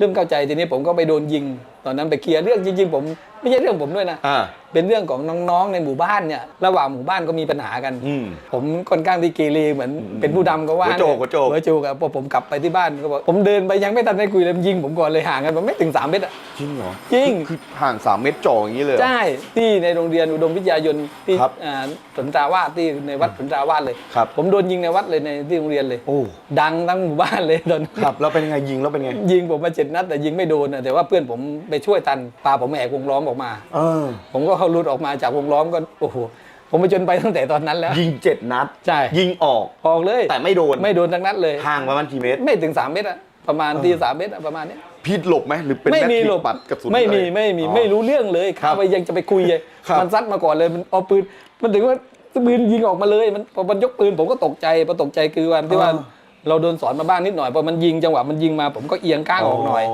เริ่มเข้าใจทีนี้ผมก็ไปโดนยิง ตอนนั้นไปเคลียร์เรื่องจริงๆผมไม่ใช่เรื่องผมด้วยนะเป็นเรื่องของน้องๆในหมู่บ้านเนี่ยระหว่างหมู่บ้านก็มีปัญหากัน อืม ผมค่อนข้างที่เกเรเหมือนเป็นผู้ดำก็ว่าหัวโจกหัวโจก หัวโจกอะพอผมกลับไปที่บ้านก็บอกผมเดินไปยังไม่ทันได้คุยเลยมันยิงผมก่อนเลยห่างกันมันไม่ถึงสามเมตรอะ จริงเหรอจริงคือห่างสามเมตรจ่ออย่างนี้เลยเหรอ ใช่ที่ในโรงเรียนอุดมวิทยายนที่ครับอ่าสนตราวาสที่ในวัดสนตราวาสเลย ครับ ผมโดนยิงในวัดเลยในที่โรงเรียนเลย โอ้ดังทั้งหมู่บ้านเลยตอนนั้นครับแล้วเป็นยังไงยิงแล้วเป็นไง ยิงผมมาเจ็ดนัดแต่ยิงไม่โดนอะแต่ว่าเพื่อนผมไปช่วยทันปาผมแหกวงล้อมออกมา เออ ผมก็เขารุดออกมาจากวงล้อมก็โอ้โหผมไปจนไปตั้งแต่ตอนนั้นแล้ว ยิงเจ็ดนัด ใช่ ยิงออก ออกเลย แต่ไม่โดน ไม่โดนทั้งนัดเลย ห่างประมาณกี่เมตร ไม่ถึงสามเมตรอะประมาณที่สามเมตรอะประมาณเนี้ยพีดหลบไหมหรือเป็นไม่แม็กมีซ์หลบปัดกระสุนไม่มีอะรไม่มีอ๋อไม่รู้เรื่องเลยครับเข้าไปยังจะไปคุยเลยครับมันซัดมาก่อนเลยมันเอาปืน มันถึงว่าปืนยิงออกมาเลย มันพอมันยกปืนผมก็ตกใจพอตกใจคือวันที่ว่าอ๋อเราโดนสอนมาบ้างนิดหน่อยพอมันยิงจังหวะมันยิงมาผมก็เอียงก้างออกหน่อย